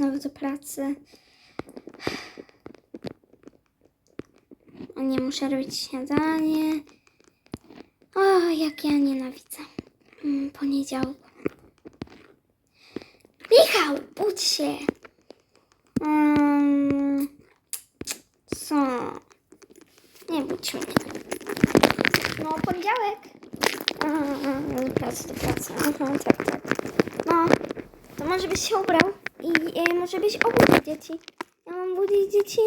znowu do pracy. O nie, muszę robić śniadanie. O, jak ja nienawidzę. Mm, Poniedziałku. Michał, budź się. Mm, co? Nie budź mnie. No, poniedziałek. A, do pracy, do pracy. Aha, tak, tak. No, to może byś się ubrał i e, może byś obudził dzieci. Ja mam budzić dzieci?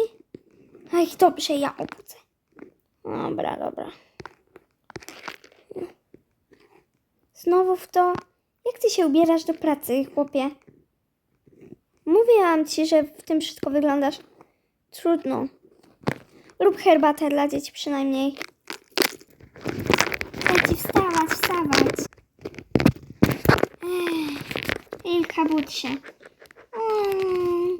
Ej, dobrze, ja obudzę. Dobra, dobra. Znowu w to. Jak ty się ubierasz do pracy, chłopie? Mówiłam ci, że w tym wszystko wyglądasz. Trudno. Rób herbatę dla dzieci przynajmniej. Dzieci, wstawać, wstawać. Ech, Ilka, budź się. Mm.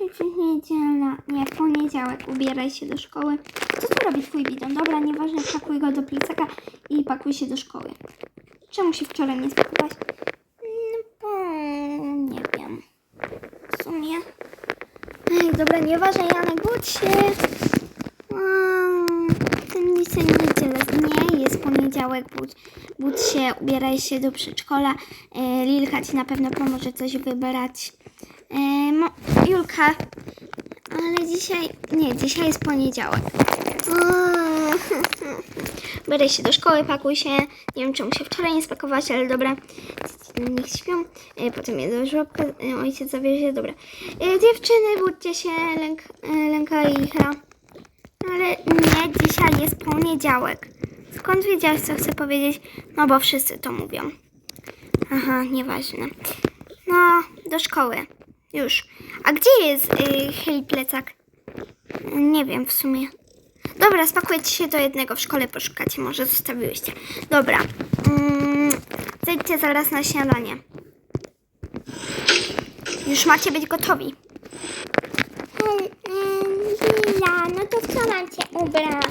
Niedziela. Nie, poniedziałek. Ubieraj się do szkoły. Co tu robi twój bidon? Dobra, nieważne, pakuj go do plecaka i pakuj się do szkoły. Czemu się wczoraj nie spakowałaś? No, bo nie wiem. W sumie. Ej, dobra, nieważne, Janek, budź się. Mm, Ten dzisiaj niedziela. Nie, jest poniedziałek, budź, budź się, ubieraj się do przedszkola. E, Lilka ci na pewno pomoże coś wybrać. E, Julka, ale dzisiaj, nie, dzisiaj jest poniedziałek. Mm, Bieraj się do szkoły, pakuj się. Nie wiem, czemu się wczoraj nie spakować, ale dobra. Niech śpią. E, Potem je do e, Ojciec zawiezie, dobra. E, Dziewczyny, budźcie się, lęk, lęka i hra. Ale nie, dzisiaj jest poniedziałek. Skąd wiedziałeś, co chcę powiedzieć? No, bo wszyscy to mówią. Aha, nieważne. No, do szkoły. Już. A gdzie jest y, chyli plecak? Nie wiem w sumie. Dobra, spakujecie się do jednego w szkole, poszukacie, może zostawiłyście. Dobra. Mm, zejdźcie zaraz na śniadanie. Już macie być gotowi. Lila, no to co mam cię ubrać?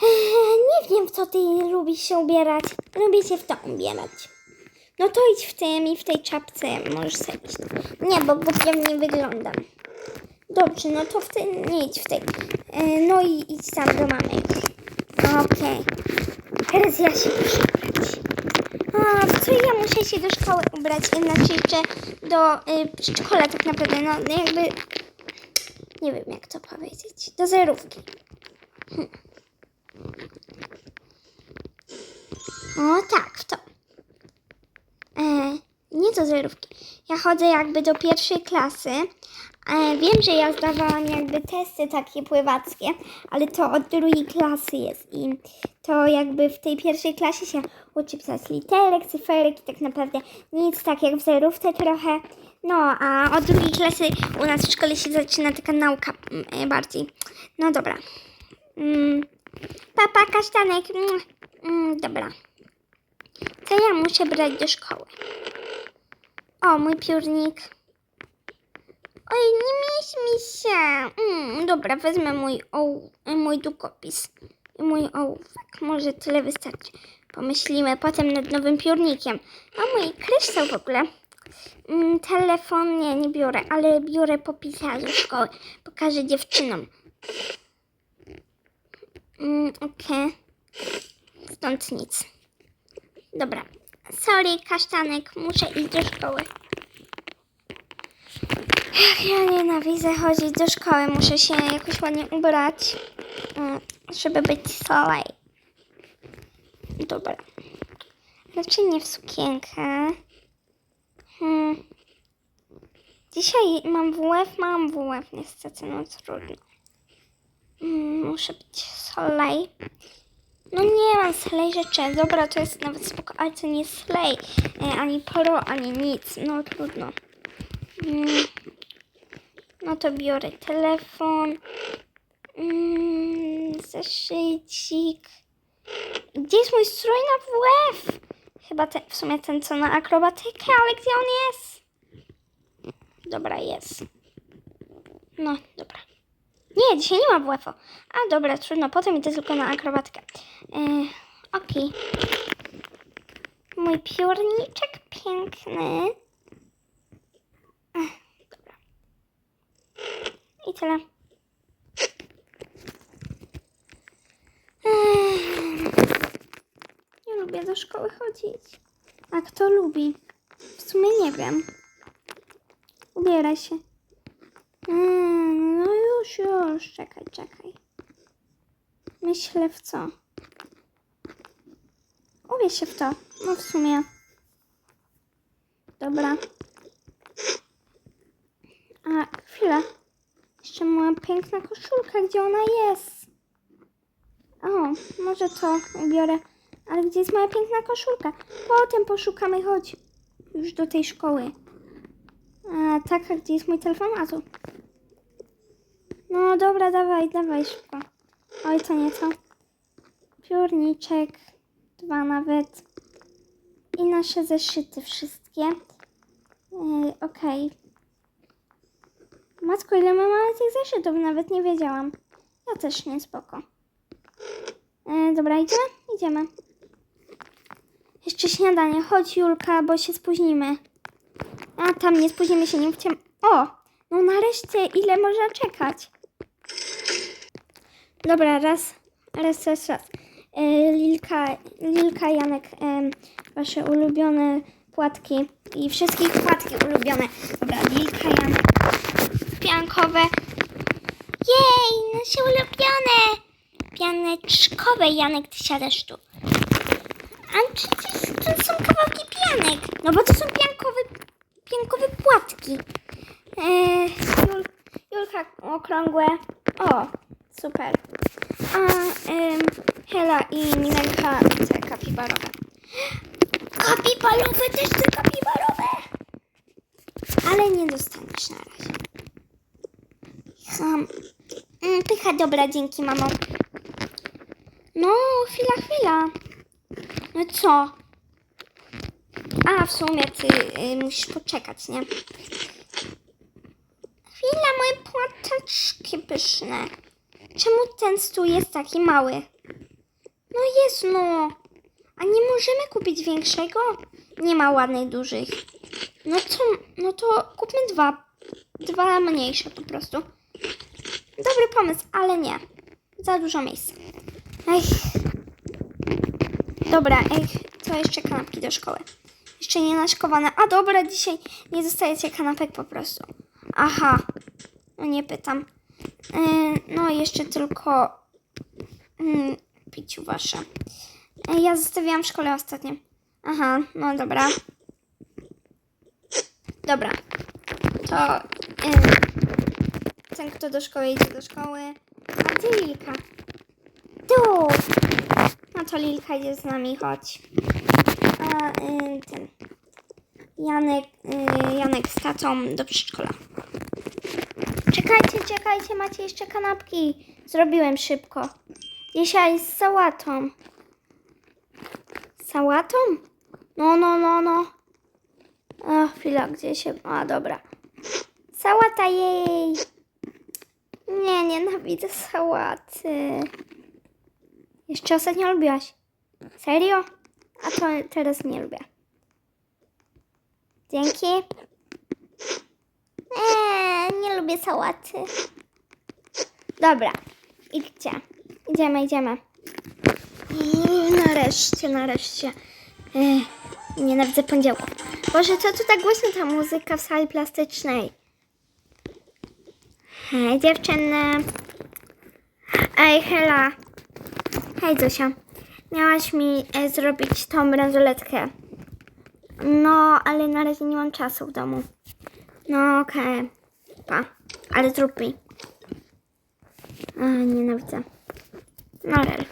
Nie wiem, co ty lubisz się ubierać. Lubię się w to ubierać. No to idź w tym i w tej czapce możesz sobie iść. Nie, bo głupio nie wyglądam. Dobrze, no to w tej, nie idź w tej. E, No i idź tam do mamy. Okej. Teraz ja się muszę ubrać. A, co ja muszę się do szkoły ubrać? Znaczy jeszcze do y, tak naprawdę. No jakby... Nie wiem jak to powiedzieć. Do zerówki. Hm. O tak, to. E, nie do zerówki. Ja chodzę jakby do pierwszej klasy. E, wiem, że ja zdawałam jakby testy takie pływackie, ale to od drugiej klasy jest i to jakby w tej pierwszej klasie się uczy pisać literek, cyferek i tak naprawdę nic tak jak w zerówce trochę. No, a od drugiej klasy u nas w szkole się zaczyna taka nauka mm, e, bardziej. No dobra. Mm, papa, kasztanek. Mm, mm, dobra. Co ja muszę brać do szkoły? O, mój piórnik. Oj, nie mieści mi się. Mm, dobra, wezmę mój, oł, mój długopis i mój ołówek. Może tyle wystarczy. Pomyślimy potem nad nowym piórnikiem. A mój kryształ w ogóle. Mm, telefon nie, nie biorę, ale biorę popisać do szkoły. Pokażę dziewczynom. Mm, Okej. Stąd nic. Dobra. Sorry, kasztanek, muszę iść do szkoły. Jak ja nienawidzę chodzić do szkoły, muszę się jakoś ładnie ubrać, mm, żeby być solej. Dobra. Raczej nie w sukienkę. Hmm. Dzisiaj mam WF, mam WF niestety, no trudno. Mm, muszę być solej. No nie mam slay rzeczy. Dobra, to jest nawet spoko, ale to nie slay. E, ani pro, ani nic. No trudno. Mm. No to biorę telefon. Mm, zeszycik. Gdzie jest mój strój na WF? Chyba te, w sumie ten co na akrobatykę, ale gdzie on jest? Dobra, jest. No, dobra. Nie, dzisiaj nie ma WF-u. A dobra, trudno, potem idę tylko na akrobatkę. Yy, Okej. Mój piórniczek piękny. Ech, dobra. I tyle. Ech, Nie lubię do szkoły chodzić. A kto lubi? W sumie nie wiem. Ubieraj się. Mm, już, już. Czekaj, czekaj. Myślę w co? Ubierz się w to. No w sumie. Dobra. A, chwilę. Jeszcze moja piękna koszulka. Gdzie ona jest? O, może to ubiorę. Ale gdzie jest moja piękna koszulka? Potem poszukamy. Chodź. Już do tej szkoły. A, tak, a gdzie jest mój telefon? A tu. No dobra, dawaj, dawaj szybko. Oj, to nie to. Piórniczek. Dwa nawet. I nasze zeszyty wszystkie. Yy, Okej. Matko, ile my mamy tych zeszytów? Nawet nie wiedziałam. Ja też nie, spoko. Yy, dobra, idziemy? Idziemy. Jeszcze śniadanie. Chodź, Julka, bo się spóźnimy. A, tam nie spóźnimy się, nie chciałam... O! No nareszcie, ile można czekać? Dobra, raz, raz, raz, raz. E, Lilka, Lilka, Janek, wasze ulubione płatki i wszystkich płatki ulubione. Dobra, Lilka, Janek, piankowe. Jej, nasze ulubione. Pianeczkowe, Janek, ty siadasz tu. A przecież to są kawałki pianek. No bo to są piankowe, piankowe płatki. Eee, Jul, Julka okrągłe. O, super. A em, Hela i Milenka te kapibarowe. Kapibarowe też te kapibarowe. Ale nie dostaniesz na razie. Hmm. Mm, pycha, dobra, dzięki mamo. No, chwila, chwila. No co? A, w sumie ty y, musisz poczekać, nie? Chwila, moje płateczki pyszne. Czemu ten stół jest taki mały? No jest, no. A nie możemy kupić większego? Nie ma ładnych, dużych. No co? No to kupmy dwa. Dwa mniejsze po prostu. Dobry pomysł, ale nie. Za dużo miejsca. Ech. Dobra, ech, to jeszcze kanapki do szkoły. Jeszcze nie naszkowane. A dobra, dzisiaj nie dostajecie kanapek po prostu. Aha. No nie pytam. Yy, no jeszcze tylko yy, piciu wasze. Yy, ja zostawiłam w szkole ostatnio. Aha, no dobra. Dobra. To yy, ten, kto do szkoły idzie do szkoły. A gdzie Lilka? Tu! No to Lilka idzie z nami, chodź. A ten Janek, Janek z tatą do przedszkola. Czekajcie, czekajcie, macie jeszcze kanapki. Zrobiłem szybko. Dzisiaj z sałatą. Sałatą? No, no, no, no. A, chwila, gdzie się... A, dobra. Sałata jej. Nie, nienawidzę sałaty. Jeszcze ostatnio lubiłaś. Serio? A to teraz nie lubię. Dzięki. Eee, nie lubię sałaty. Dobra, idźcie. Idziemy, idziemy. I nareszcie, nareszcie. Eee, nienawidzę poniedziałków. Boże, co tu tak głośno ta muzyka w sali plastycznej? Hej, dziewczyny. Ej, Hela. Hej, Zosia. Miałaś mi e, zrobić tą bransoletkę. No, ale na razie nie mam czasu w domu. No okej. Pa. Ale zrób mi. A, nienawidzę. No rel.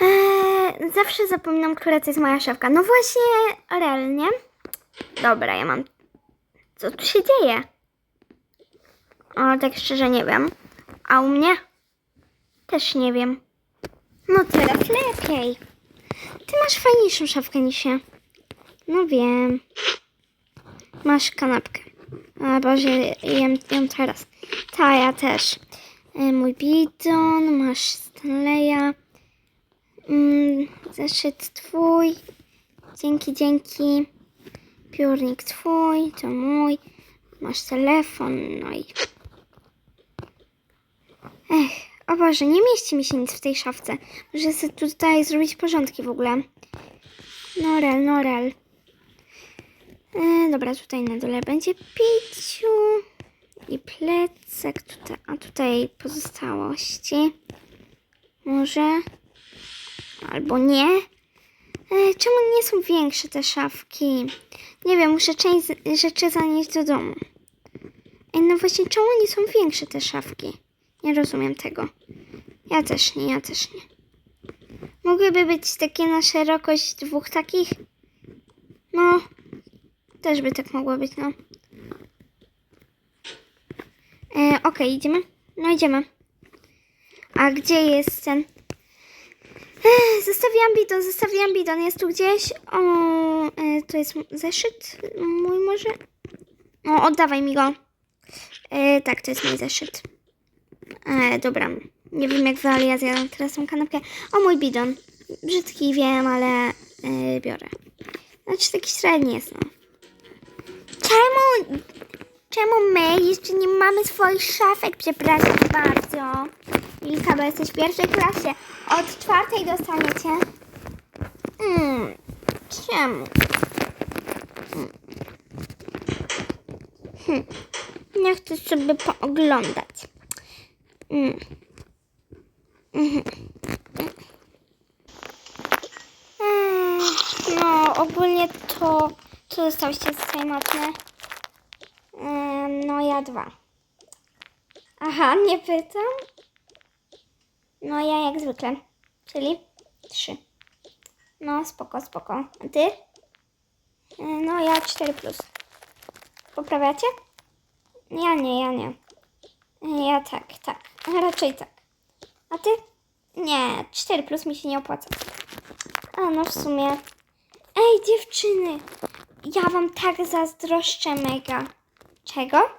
Eee, zawsze zapominam, która to jest moja szafka. No właśnie, rel, nie? Dobra, ja mam... Co tu się dzieje? O, tak szczerze nie wiem. A u mnie? Też nie wiem. No teraz lepiej. Ty masz fajniejszą szafkę niż ja. No wiem. Masz kanapkę. A Boże, jem ją teraz. Ta, ja też. E, Mój bidon, masz Stanleya. Mm, zeszyt twój. Dzięki, dzięki. Piórnik twój, to mój. Masz telefon, no i... Ech, o Boże, nie mieści mi się nic w tej szafce. Muszę sobie tutaj zrobić porządki w ogóle. Norel, Norel. E, dobra, tutaj na dole będzie piciu i plecak, tutaj, a tutaj pozostałości. Może, albo nie. E, czemu nie są większe te szafki? Nie wiem, muszę część rzeczy zanieść do domu. No właśnie, czemu nie są większe te szafki? Nie rozumiem tego. Ja też nie, ja też nie. Mogłyby być takie na szerokość dwóch takich? No, też by tak mogło być, no. E, Okej, idziemy? No idziemy. A gdzie jest ten... Ech, Zostawiłam bidon, zostawiłam bidon. Jest tu gdzieś. O, e, to jest zeszyt mój może? O, oddawaj mi go. E, tak, to jest mój zeszyt. E, dobra. Nie wiem jak wy, ale ja zjadam teraz tą kanapkę. O, mój bidon. Brzydki, wiem, ale e, biorę. Znaczy taki średni jest, no. Czemu, czemu my jeszcze nie mamy swoich szafek? Przepraszam bardzo. Milka, bo jesteś w pierwszej klasie. Od czwartej dostaniecie. Mm, czemu? Hm. Ja chcę sobie pooglądać. Mm. Mhm. Mm, No, ogólnie to... Co dostałyście matmy? Em, No, ja dwa. Aha, nie pytam. No, ja jak zwykle. Czyli trzy. No, spoko, spoko. A ty? E, No, ja 4 plus. Poprawiacie? Ja nie, ja nie. Ja tak, tak. Raczej tak. A ty? Nie, 4 plus mi się nie opłaca. A no w sumie. Ej, dziewczyny! Ja wam tak zazdroszczę mega. Czego?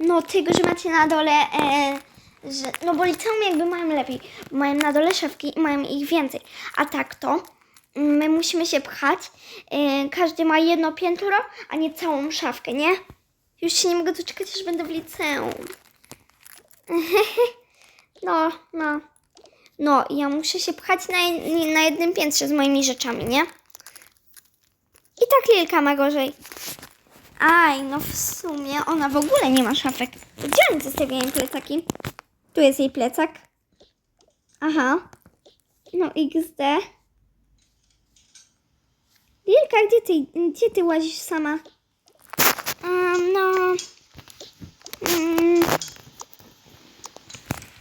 No tego, że macie na dole, e, że, no bo liceum jakby mają lepiej, mają na dole szafki i mają ich więcej. A tak to mm, my musimy się pchać, e, każdy ma jedno piętro, a nie całą szafkę, nie? Już się nie mogę doczekać, aż będę w liceum. No, no. No, ja muszę się pchać na, na jednym piętrze z moimi rzeczami, nie? I tak Lilka ma gorzej. Aj, no w sumie ona w ogóle nie ma szafek. Gdzie oni zostawiają plecaki? Tu jest jej plecak. Aha. No XD. Lilka, gdzie ty, gdzie ty łazisz sama? Um, no...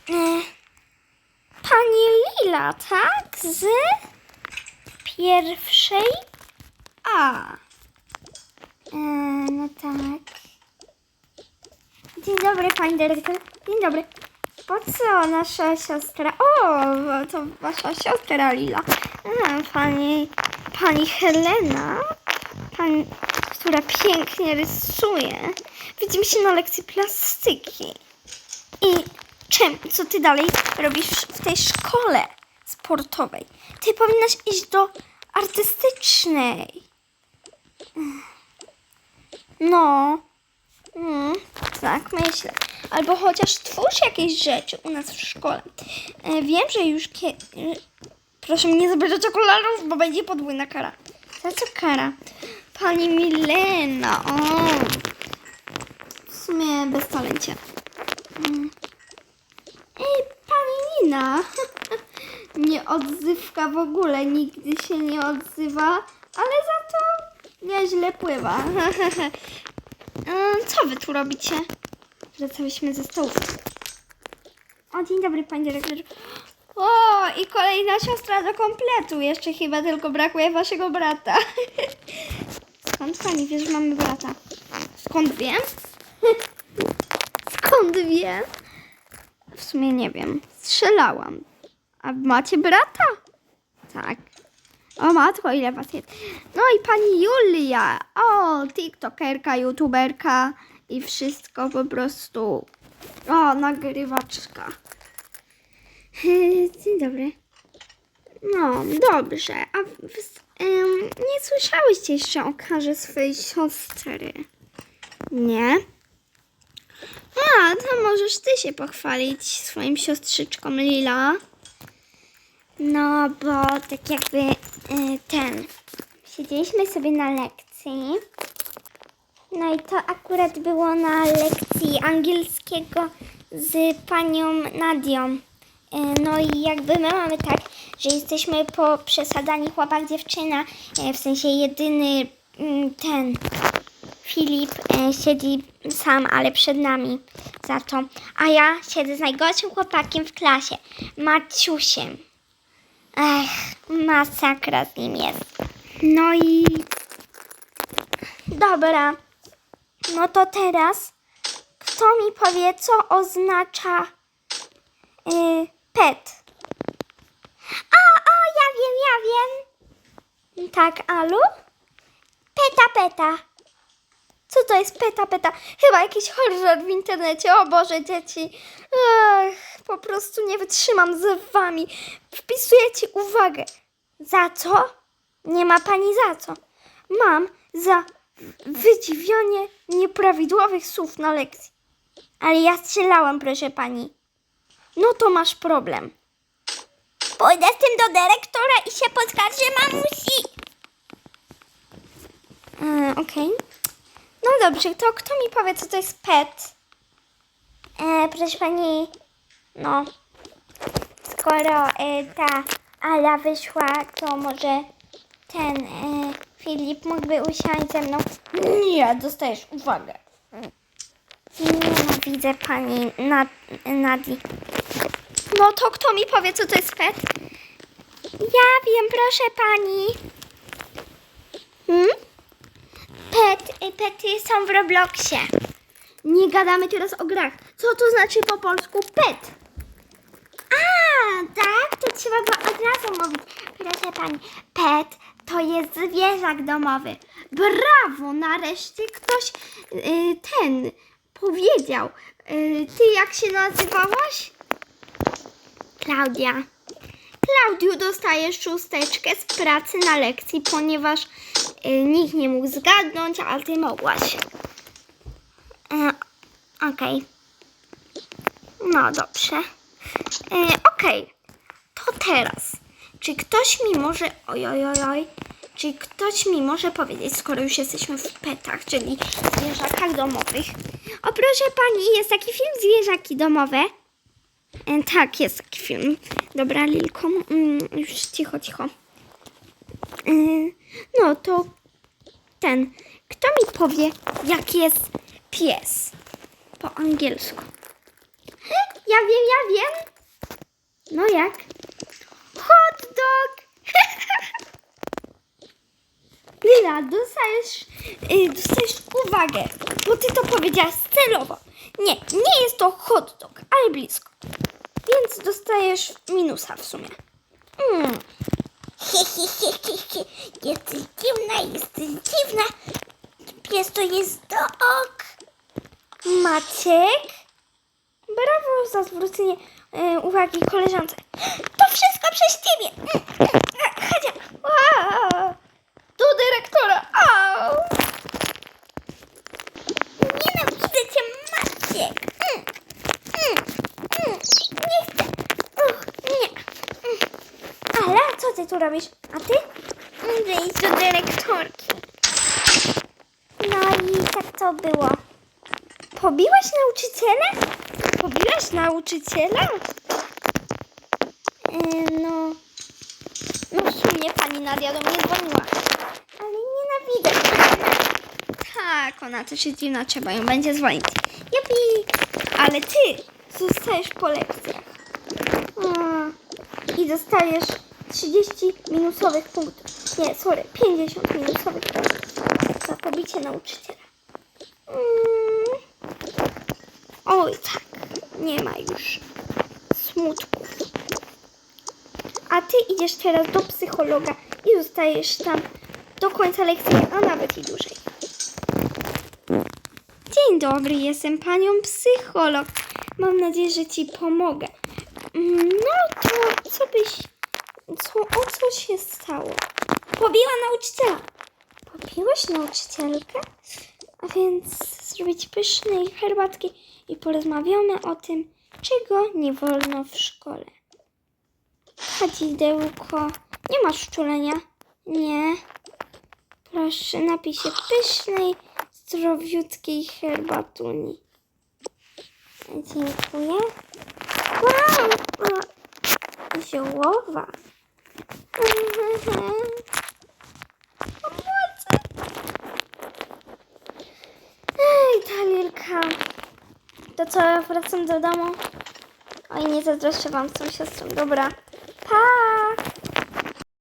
E, pani Lila, tak? Z pierwszej A. E, no tak. Dzień dobry, pani dyrektor. Dzień dobry. Po co nasza siostra? O, to wasza siostra Lila. A, pani, pani Helena, pani, która pięknie rysuje. Widzimy się na lekcji plastyki. I czym, co ty dalej robisz w tej szkole sportowej? Ty powinnaś iść do artystycznej. No, mm, tak myślę. Albo chociaż twórz jakieś rzeczy u nas w szkole. E, wiem, że już kie... e, Proszę mi nie zabierać okularów, bo będzie podwójna kara. Za co kara? Pani Milena, o. W sumie bez talencie. Mm. Ej, pani Nina. Nie odzywka w ogóle, nigdy się nie odzywa, ale za to nieźle pływa. Mm, Co wy tu robicie? Wracałyśmy ze stołu. O, dzień dobry, pani dyrektor. O, i kolejna siostra do kompletu. Jeszcze chyba tylko brakuje waszego brata. Skąd pani wie, że mamy brata? Skąd wiem? Skąd wiem? W sumie nie wiem. Strzelałam. A macie brata? Tak. O matko, ile was jest. No i pani Julia. O, tiktokerka, youtuberka i wszystko po prostu. O, nagrywaczka. Dzień dobry. No, dobrze. A nie słyszałyście jeszcze o karze swojej siostry. Nie? A, to możesz ty się pochwalić swoim siostrzyczkom Lila. No, bo tak jakby ten. Siedzieliśmy sobie na lekcji. No i to akurat było na lekcji angielskiego z panią Nadią. Y, No i jakby my mamy tak, że jesteśmy po przesadaniu chłopak dziewczyna, y, w sensie jedyny mm, ten Filip y, siedzi sam, ale przed nami za to. A ja siedzę z najgorszym chłopakiem w klasie, Maciusiem. Ech, masakra z nim jest. No i dobra. No to teraz kto mi powie, co oznacza y, pet? O, o, ja wiem, ja wiem. Tak, Alu? Peta, peta. Co to jest peta, peta? Chyba jakiś horror w internecie. O Boże, dzieci. Ech, po prostu nie wytrzymam z wami. Wpisuję ci uwagę. Za co? Nie ma pani za co. Mam za wydziwianie nieprawidłowych słów na lekcji. Ale ja strzelałam, proszę pani. No to masz problem. Pójdę z tym do dyrektora i się poskarżę mamusi. E, Okej. No dobrze, to kto mi powie, co to jest pet? E, proszę pani, no, skoro e, ta Ala wyszła, to może ten e, Filip mógłby usiąść ze mną. Nie, dostajesz uwagę. Nienawidzę pani Nad Nadi. No to kto mi powie, co to jest pet? Ja wiem, proszę pani. Hmm? Pet, y, pety są w Robloxie. Nie gadamy teraz o grach. Co to znaczy po polsku pet? A, tak? To trzeba go od razu mówić. Proszę pani, pet to jest zwierzak domowy. Brawo, nareszcie ktoś y, ten powiedział. Y, ty jak się nazywałaś? Klaudia. Klaudiu, dostajesz szósteczkę z pracy na lekcji, ponieważ y, nikt nie mógł zgadnąć, a ty mogłaś. E, Okej. No dobrze. E, Okej. To teraz. Czy ktoś mi może. Oj, oj, oj, oj. Czy ktoś mi może powiedzieć, skoro już jesteśmy w petach, czyli zwierzakach domowych. O, proszę pani, jest taki film Zwierzaki domowe. E, tak, jest taki film. Dobra, Lilko, mm, już cicho, cicho. E, no to ten. Kto mi powie, jak jest pies po angielsku? Ja wiem, ja wiem. No jak? Hot dog. Lila, dostajesz, y, dostajesz uwagę, bo ty to powiedziałaś celowo. Nie, nie jest to hot dog, ale blisko. Więc dostajesz minusa w sumie. Mm. Jesteś dziwna, jesteś dziwna. Pies to jest do ok. Maciek? Brawo za zwrócenie e, uwagi koleżance. To wszystko przez ciebie. Hadzia. Wow. Do dyrektora. Au. Nienawidzę cię, Maciek. Mm, mm, mm. Nie chcę. Uch, nie. Mm. Ale co ty tu robisz? A ty? Wyjdź do dyrektorki. No i tak to było. Pobiłaś nauczyciela? Pobiłaś nauczyciela? Yy, no. No w sumie pani Nadia do mnie dzwoniła. Ale nienawidzę. Tak, ona też jest dziwna, trzeba ją będzie dzwonić. Jupi! Ale ty zostajesz po lekcjach. Mm. I dostajesz 30 minusowych punktów. Nie, sorry, 50 minusowych punktów za pobicie nauczyciela. Mm. Oj, tak, nie ma już smutku. A ty idziesz teraz do psychologa i zostajesz tam do końca lekcji, a nawet i dłużej. Dzień dobry, jestem panią psycholog. Mam nadzieję, że ci pomogę. Mm, No to co byś. Co, o co się stało? Pobiła nauczyciela. Pobiłeś nauczycielkę? A więc zrobić pysznej herbatki i porozmawiamy o tym, czego nie wolno w szkole. Kadzidełko. Nie masz szczulenia? Nie. Proszę, napij się pysznej, zdrowiutkiej herbatuni. Dziękuję. Wow! Ziołowa. ta. To co, wracam do domu? Oj, nie zazdroszczę wam z tą siostrą. Dobra, pa!